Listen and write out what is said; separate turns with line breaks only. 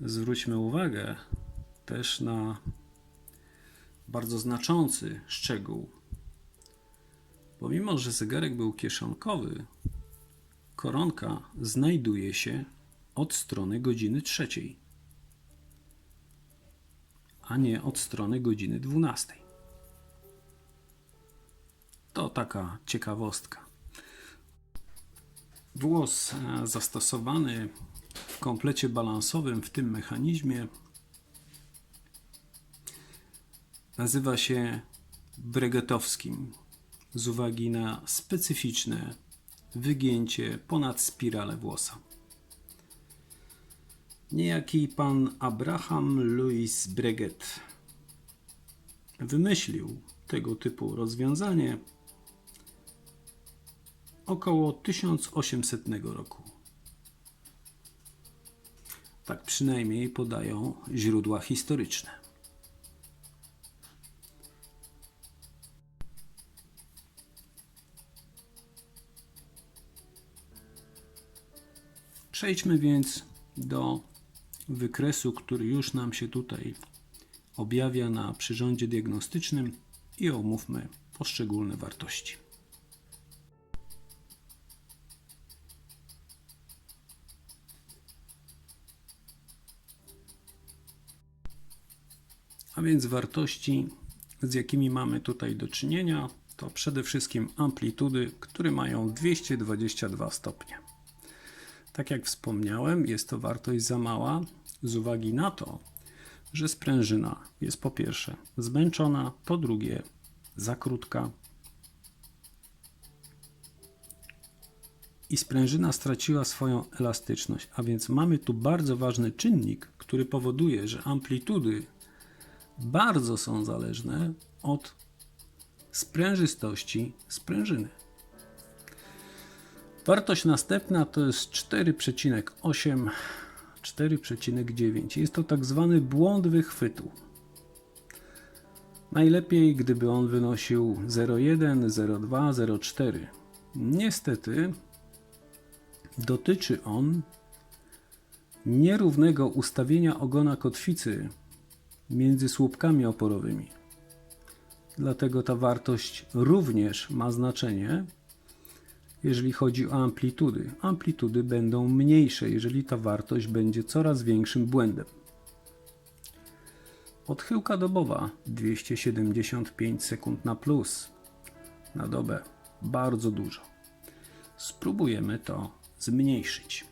zwróćmy uwagę też na bardzo znaczący szczegół. Pomimo, że zegarek był kieszonkowy, koronka znajduje się od strony godziny trzeciej, a nie od strony godziny dwunastej. To taka ciekawostka. Włos e, zastosowany w komplecie balansowym w tym mechanizmie nazywa się bregetowskim z uwagi na specyficzne wygięcie ponad spiralę włosa. Niejaki pan Abraham Louis Breguet wymyślił tego typu rozwiązanie około 1800 roku. Tak przynajmniej podają źródła historyczne. Przejdźmy więc do wykresu, który już nam się tutaj objawia na przyrządzie diagnostycznym i omówmy poszczególne wartości. A więc wartości, z jakimi mamy tutaj do czynienia, to przede wszystkim amplitudy, które mają 222 stopnie. Tak jak wspomniałem, jest to wartość za mała z uwagi na to, że sprężyna jest po pierwsze zmęczona, po drugie za krótka i sprężyna straciła swoją elastyczność. A więc mamy tu bardzo ważny czynnik, który powoduje, że amplitudy bardzo są zależne od sprężystości sprężyny. Wartość następna to jest 4,8, 4,9. Jest to tak zwany błąd wychwytu. Najlepiej, gdyby on wynosił 0,1, 0,2, 0,4. Niestety dotyczy on nierównego ustawienia ogona kotwicy między słupkami oporowymi. Dlatego ta wartość również ma znaczenie, jeżeli chodzi o amplitudy. Amplitudy będą mniejsze, jeżeli ta wartość będzie coraz większym błędem. Odchyłka dobowa 275 sekund na plus na dobę. Bardzo dużo. Spróbujemy to zmniejszyć.